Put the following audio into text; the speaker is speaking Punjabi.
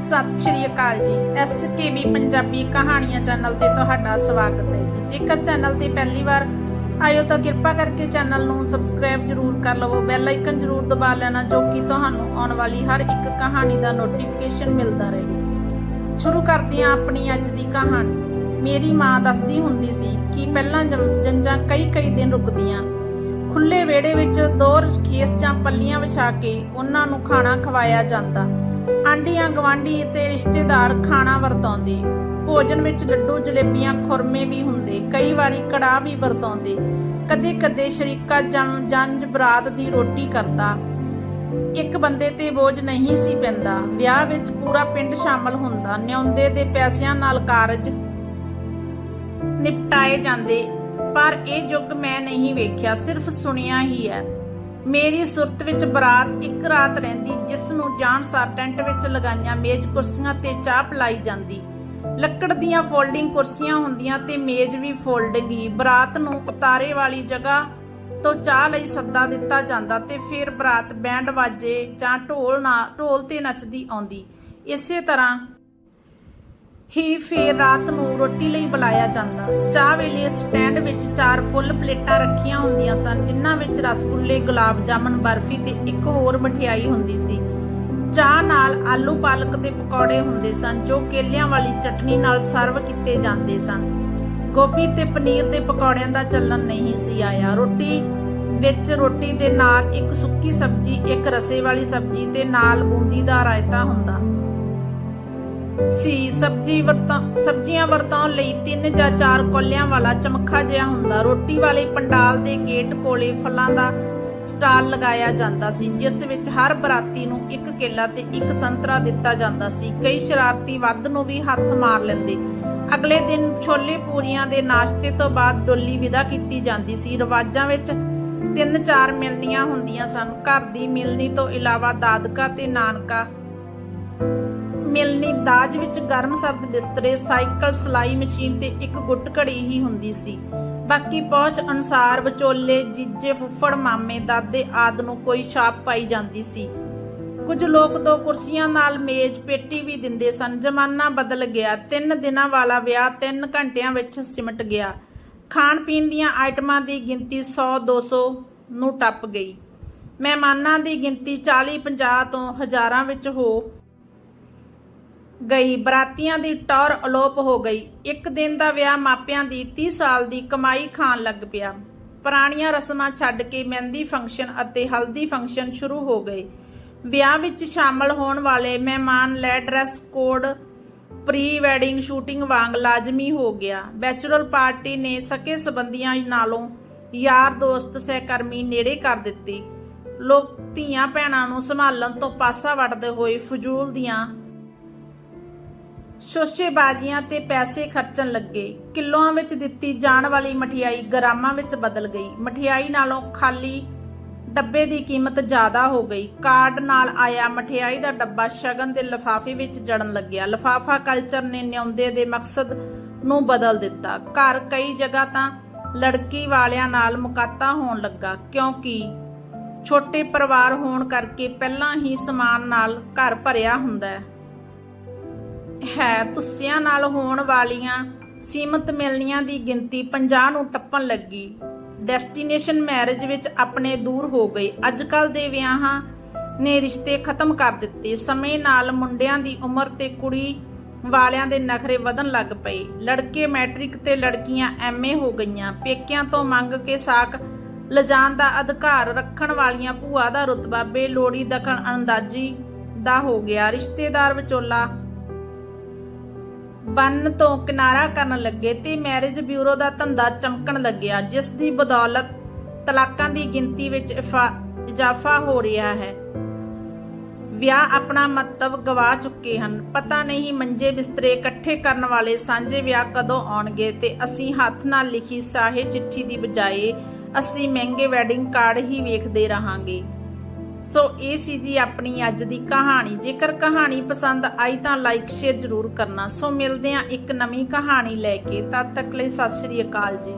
ਸਤਿ ਸ਼੍ਰੀ ਅਕਾਲ ਜੀ। ਐਸਕੇਬੀ ਪੰਜਾਬੀ ਕਹਾਣੀਆਂ ਚੈਨਲ ਤੇ ਤੁਹਾਡਾ ਸਵਾਗਤ ਹੈ ਜੀ। ਜੇਕਰ ਚੈਨਲ ਤੇ ਪਹਿਲੀ ਵਾਰ ਆਇਓ ਤਾਂ ਕਿਰਪਾ ਕਰਕੇ ਚੈਨਲ ਨੂੰ ਸਬਸਕ੍ਰਾਈਬ ਜਰੂਰ ਕਰ ਲਵੋ। ਬੈਲ ਆਈਕਨ ਜਰੂਰ ਦਬਾ ਲੈਣਾ, ਜੋ ਕਿ ਤੁਹਾਨੂੰ ਆਉਣ ਵਾਲੀ ਹਰ ਇੱਕ ਕਹਾਣੀ ਦਾ ਨੋਟੀਫਿਕੇਸ਼ਨ ਮਿਲਦਾ ਰਹੇ। ਸ਼ੁਰੂ ਕਰਦੇ ਹਾਂ ਆਪਣੀ ਅੱਜ ਦੀ ਕਹਾਣੀ। ਮੇਰੀ ਮਾਂ ਦੱਸਦੀ ਹੁੰਦੀ ਸੀ ਕਿ ਪਹਿਲਾਂ ਜੰਜਾਂ ਕਈ ਕਈ ਦਿਨ ਰੁਕਦੀਆਂ। ਖੁੱਲੇ ਵਿਹੜੇ ਵਿੱਚ ਦੋ ਖੇਸ ਜਾਂ ਪੱਲੀਆਂ ਵਿਛਾ ਕੇ ਉਹਨਾਂ ਨੂੰ ਖਾਣਾ ਖਵਾਇਆ ਜਾਂਦਾ। ਆਂਡੀਆਂ ਗਵਾਂਢੀ ਤੇ ਰਿਸ਼ਤੇਦਾਰ ਖਾਣਾ ਵਰਤਾਉਂਦੇ। ਭੋਜਨ ਵਿੱਚ ਲੱਡੂ, ਜਲੇਬੀਆਂ, ਖੁਰਮੇ ਵੀ ਹੁੰਦੇ। ਕਈ ਵਾਰੀ ਕੜਾਹ ਵੀ ਵਰਤਾਉਂਦੇ। ਕਦੇ-ਕਦੇ ਸ਼ਰੀਕਾ ਜੰ- ਜੰਜ ਬਰਾਤ ਦੀ ਰੋਟੀ ਕਰਦਾ। ਇੱਕ ਬੰਦੇ ਤੇ ਬੋਝ ਨਹੀਂ ਸੀ ਪੈਂਦਾ। ਵਿਆਹ ਵਿੱਚ ਪੂਰਾ ਪਿੰਡ ਸ਼ਾਮਲ ਹੁੰਦਾ। ਨਿਉਂਦੇ ਦੇ ਪੈਸਿਆਂ ਨਾਲ ਕਾਰਜ ਨਿਪਟਾਏ ਜਾਂਦੇ। ਪਰ ਇਹ ਯੁੱਗ ਮੈਂ ਨਹੀਂ ਵੇਖਿਆ। ਸਿਰਫ ਸੁਣਿਆ ਹੀ ਹੈ। ਮੇਰੀ ਸੁਰਤ ਵਿੱਚ ਬਰਾਤ ਇੱਕ ਰਾਤ ਰਹਿੰਦੀ, ਜਿਸ ਨੂੰ ਜਾਣਸਾਰ ਟੈਂਟ ਵਿੱਚ ਲਗਾਈਆਂ ਮੇਜ਼ ਕੁਰਸੀਆਂ ਤੇ ਚਾਹ ਪਿਲਾਈ ਜਾਂਦੀ। ਲੱਕੜ ਦੀਆਂ ਫੋਲਡਿੰਗ ਕੁਰਸੀਆਂ ਹੁੰਦੀਆਂ ਤੇ ਮੇਜ਼ ਵੀ ਫੋਲਡਿੰਗ। ਹੀ ਬਰਾਤ ਨੂੰ ਉਤਾਰੇ ਵਾਲੀ ਜਗ੍ਹਾ ਤੋਂ ਚਾਹ ਲਈ ਸੱਦਾ ਦਿੱਤਾ ਜਾਂਦਾ ਤੇ ਫਿਰ ਬਰਾਤ ਬੈਂਡ ਵਾਜੇ ਜਾਂ ਢੋਲ ਨਾਲ ਢੋਲ ਤੇ ਨੱਚਦੀ ਆਉਂਦੀ। ਇਸੇ ਤਰ੍ਹਾਂ ਹੀ ਫੇਰ ਰਾਤ ਨੂੰ ਰੋਟੀ ਲਈ ਬੁਲਾਇਆ ਜਾਂਦਾ। ਚਾਹ ਵੇਲੇ ਸਟੈਂਡ ਵਿੱਚ ਚਾਰ ਫੁੱਲ ਪਲੇਟਾਂ ਰੱਖੀਆਂ ਹੁੰਦੀਆਂ ਸਨ, ਜਿਨ੍ਹਾਂ ਵਿੱਚ ਰਸਗੁੱਲੇ, ਗੁਲਾਬ ਜਾਮਨ ਬਰਫੀ ਤੇ ਇੱਕ ਹੋਰ ਮਠਿਆਈ ਹੁੰਦੀ ਸੀ। ਚਾਹ ਨਾਲ ਆਲੂ ਪਾਲਕ ਦੇ ਪਕੌੜੇ ਹੁੰਦੇ ਸਨ, ਜੋ ਕੇਲਿਆਂ ਵਾਲੀ ਚਟਨੀ ਨਾਲ ਸਰਵ ਕੀਤੇ ਜਾਂਦੇ ਸਨ। ਗੋਭੀ ਤੇ ਪਨੀਰ ਦੇ ਪਕੌੜਿਆਂ ਦਾ ਚੱਲਣ ਨਹੀਂ ਸੀ ਆਇਆ। ਰੋਟੀ ਵਿੱਚ ਰੋਟੀ ਦੇ ਨਾਲ ਇੱਕ ਸੁੱਕੀ ਸਬਜ਼ੀ, ਇੱਕ ਰਸੇ ਵਾਲੀ ਸਬਜ਼ੀ ਤੇ ਨਾਲ ਬੂੰਦੀ ਦਾ ਰਾਇਤਾ ਹੁੰਦਾ। ਸੀ ਸਬਜ਼ੀ ਵਰਤਾਂ, ਸਬਜ਼ੀਆਂ ਵਰਤਾਉਣ ਲਈ ਤਿੰਨ ਜਾਂ ਚਾਰ ਕੋਲਿਆਂ ਵਾਲਾ ਚਮਖਾ ਜਿਹਾ ਹੁੰਦਾ। ਰੋਟੀ ਵਾਲੇ ਪੰਡਾਲ ਦੇ ਗੇਟ ਕੋਲੇ ਫਲਾਂ ਦਾ ਸਟਾਲ ਲਗਾਇਆ ਜਾਂਦਾ ਸੀ, ਜਿਸ ਵਿੱਚ ਹਰ ਬਰਾਤੀ ਨੂੰ ਇੱਕ ਕੇਲਾ ਤੇ ਇੱਕ ਸੰਤਰਾ ਦਿੱਤਾ ਜਾਂਦਾ ਸੀ। ਕਈ ਸ਼ਰਾਰਤੀ ਵੱਧ ਨੂੰ ਵੀ ਹੱਥ ਮਾਰ ਲੈਂਦੇ। ਅਗਲੇ ਦਿਨ ਛੋਲੇ ਪੂਰੀਆਂ ਦੇ ਨਾਸ਼ਤੇ ਤੋਂ ਬਾਅਦ ਡੋਲੀ ਵਿਦਾ ਕੀਤੀ ਜਾਂਦੀ ਸੀ। ਰਿਵਾਜਾਂ ਵਿੱਚ ਤਿੰਨ ਚਾਰ ਮਿਲਣੀਆਂ ਹੁੰਦੀਆਂ ਸਨ। ਘਰ ਦੀ ਮਿਲਣੀ ਤੋਂ ਇਲਾਵਾ ਦਾਦਕਾ ਤੇ ਨਾਨਕਾ ਮਿਲਣੀ ਦਾਜ ਵਿੱਚ ਗਰਮ ਸਰਦ ਬਿਸਤਰੇ, ਸਾਈਕਲ, ਸਲਾਈ ਮਸ਼ੀਨ ਤੇ ਇੱਕ ਗੁੱਟ ਘੜੀ ਹੀ ਹੁੰਦੀ ਸੀ। ਬਾਕੀ ਪਹੁੰਚ ਅਨੁਸਾਰ ਵਿਚੋਲੇ, ਜੀਜੇ, ਫੁੱਫੜ, ਮਾਮੇ, ਦਾਦੇ ਆਦ ਨੂੰ ਕੋਈ ਛਾਪ ਪਾਈ ਜਾਂਦੀ ਸੀ। ਕੁਝ ਲੋਕ ਦੋ ਕੁਰਸੀਆਂ ਨਾਲ ਮੇਜ਼, ਪੇਟੀ ਵੀ ਦਿੰਦੇ ਸਨ। ਜ਼ਮਾਨਾ ਬਦਲ ਗਿਆ। ਤਿੰਨ ਦਿਨਾਂ ਵਾਲਾ ਵਿਆਹ ਤਿੰਨ ਘੰਟਿਆਂ ਵਿੱਚ ਸਿਮਟ ਗਿਆ। ਖਾਣ ਪੀਣ ਦੀਆਂ ਆਈਟਮਾਂ ਦੀ ਗਿਣਤੀ 100 200 ਨੂੰ ਟੱਪ ਗਈ। ਮਹਿਮਾਨਾਂ ਦੀ ਗਿਣਤੀ 40 50 ਤੋਂ ਹਜ਼ਾਰਾਂ ਵਿੱਚ ਹੋ ਗਈ। ਬਰਾਤੀਆਂ ਦੀ ਟੌਰ ਅਲੋਪ ਹੋ ਗਈ। ਇੱਕ ਦਿਨ ਦਾ ਵਿਆਹ ਮਾਪਿਆਂ ਦੀ 30 ਸਾਲ ਦੀ ਕਮਾਈ ਖਾਣ ਲੱਗ ਪਿਆ। ਪੁਰਾਣੀਆਂ ਰਸਮਾਂ ਛੱਡ ਕੇ ਮਹਿੰਦੀ ਫੰਕਸ਼ਨ ਅਤੇ ਹਲਦੀ ਫੰਕਸ਼ਨ ਸ਼ੁਰੂ ਹੋ ਗਏ। ਵਿਆਹ ਵਿੱਚ ਸ਼ਾਮਲ ਹੋਣ ਵਾਲੇ ਮਹਿਮਾਨ ਲੈ dress code pre wedding shooting ਵਾਂਗ ਲਾਜ਼ਮੀ ਹੋ ਗਿਆ। ਬੈਚਲਰ ਪਾਰਟੀ ਨੇ ਸਕੇ ਸਬੰਧੀਆਂ ਨਾਲੋਂ ਯਾਰ ਦੋਸਤ ਸਹਿਕਰਮੀ ਨੇੜੇ ਕਰ ਦਿੱਤੀ। ਲੋਕ ਧੀਆਂ ਭੈਣਾਂ ਨੂੰ ਸੰਭਾਲਣ ਤੋਂ ਪਾਸਾ ਵਟਦੇ ਹੋਏ ਫਜ਼ੂਲ ਦੀਆਂ ਸ਼ੋਸ਼ੇਬਾਜ਼ੀਆਂ ਤੇ ਪੈਸੇ ਖਰਚਣ ਲੱਗੇ। ਕਿਲੋਆਂ ਵਿੱਚ ਦਿੱਤੀ ਜਾਣ ਵਾਲੀ ਮਠਿਆਈ ਗ੍ਰਾਮਾਂ ਵਿੱਚ ਬਦਲ ਗਈ। ਮਠਿਆਈ ਨਾਲੋਂ ਖਾਲੀ ਡੱਬੇ ਦੀ ਕੀਮਤ ਜ਼ਿਆਦਾ ਹੋ ਗਈ। ਕਾਰਡ ਨਾਲ ਆਇਆ ਮਠਿਆਈ ਦਾ ਡੱਬਾ ਸ਼ਗਨ ਦੇ ਲਿਫਾਫੇ ਵਿੱਚ ਜੜਨ ਲੱਗਿਆ। ਲਿਫਾਫਾ ਕਲਚਰ ਨੇ ਨਿਉਂਦੇ ਦੇ ਮਕਸਦ ਨੂੰ ਬਦਲ ਦਿੱਤਾ। ਘਰ ਕਈ ਜਗ੍ਹਾ ਤਾਂ ਲੜਕੀ ਵਾਲਿਆਂ ਨਾਲ ਮੁਕਾਤਾ ਹੋਣ ਲੱਗਾ, ਕਿਉਂਕਿ ਛੋਟੇ ਪਰਿਵਾਰ ਹੋਣ ਕਰਕੇ ਪਹਿਲਾਂ ਹੀ ਸਮਾਨ ਨਾਲ ਘਰ ਭਰਿਆ ਹੁੰਦਾ ਹੈ। ਹੈ ਤੁੱਸਿਆਂ ਨਾਲ ਹੋਣ ਵਾਲੀਆਂ ਸੀਮਤ ਮਿਲਣੀਆਂ ਦੀ ਗਿਣਤੀ 50 ਨੂੰ ਟੱਪਣ ਲੱਗੀ। ਡੈਸਟੀਨੇਸ਼ਨ ਮੈਰਿਜ ਵਿੱਚ ਆਪਣੇ ਦੂਰ ਹੋ ਗਏ। ਅੱਜਕੱਲ ਦੇ ਵਿਆਹਾਂ ਨੇ ਰਿਸ਼ਤੇ ਖਤਮ ਕਰ ਦਿੱਤੇ। ਸਮੇਂ ਨਾਲ ਮੁੰਡਿਆਂ ਦੀ ਉਮਰ ਤੇ ਕੁੜੀ ਵਾਲਿਆਂ ਦੇ ਨਖਰੇ ਵਧਣ ਲੱਗ ਪਏ। ਲੜਕੇ ਮੈਟ੍ਰਿਕ ਤੇ ਲੜਕੀਆਂ ਐਮਏ ਹੋ ਗਈਆਂ। ਪੇਕਿਆਂ ਤੋਂ ਮੰਗ ਕੇ ਸਾਕ ਲਿਜਾਣ ਦਾ ਅਧਿਕਾਰ ਰੱਖਣ ਵਾਲੀਆਂ ਭੂਆ ਦਾ ਰੁਤਬਾ ਬੇਲੋੜੀ ਦਖਲ ਅੰਦਾਜ਼ੀ ਦਾ ਹੋ ਗਿਆ। ਰਿਸ਼ਤੇਦਾਰ ਵਿਚੋਲਾ ਬੰਨ ਤੋਂ ਕਿਨਾਰਾ ਕਰਨ ਲੱਗੇ ਤੇ ਮੈਰਿਜ ਬਿਊਰੋ ਦਾ ਧੰਦਾ ਚਮਕਣ ਲੱਗਿਆ, ਜਿਸ ਦੀ ਬਦੌਲਤ ਤਲਾਕਾਂ ਦੀ ਗਿਣਤੀ ਵਿੱਚ ਇਜ਼ਾਫਾ ਹੋ ਰਿਹਾ ਹੈ। ਵਿਆਹ ਆਪਣਾ ਮਹੱਤਵ ਗਵਾ ਚੁੱਕੇ ਹਨ। ਪਤਾ ਨਹੀਂ ਮੰਜੇ ਬਿਸਤਰੇ ਇਕੱਠੇ ਕਰਨ ਵਾਲੇ ਸਾਂਝੇ ਵਿਆਹ ਕਦੋਂ ਆਉਣਗੇ ਤੇ ਅਸੀਂ ਹੱਥ ਨਾਲ ਲਿਖੀ ਸਾਹੇ ਚਿੱਠੀ ਦੀ ਬਜਾਏ ਅਸੀਂ ਮਹਿੰਗੇ ਵੈਡਿੰਗ ਕਾਰਡ ਹੀ ਵੇਖਦੇ ਰਹਾਂਗੇ। ਸੋ ਇਹ ਸੀ ਜੀ ਆਪਣੀ ਅੱਜ ਦੀ ਕਹਾਣੀ। ਜੇਕਰ ਕਹਾਣੀ ਪਸੰਦ ਆਈ ਤਾਂ ਲਾਈਕ ਸ਼ੇਅਰ ਜ਼ਰੂਰ ਕਰਨਾ। ਸੋ ਮਿਲਦੇ ਹਾਂ ਇੱਕ ਨਵੀਂ ਕਹਾਣੀ ਲੈ ਕੇ। ਤਦ ਤੱਕ ਲਈ ਸਤਿ ਸ਼੍ਰੀ ਅਕਾਲ ਜੀ।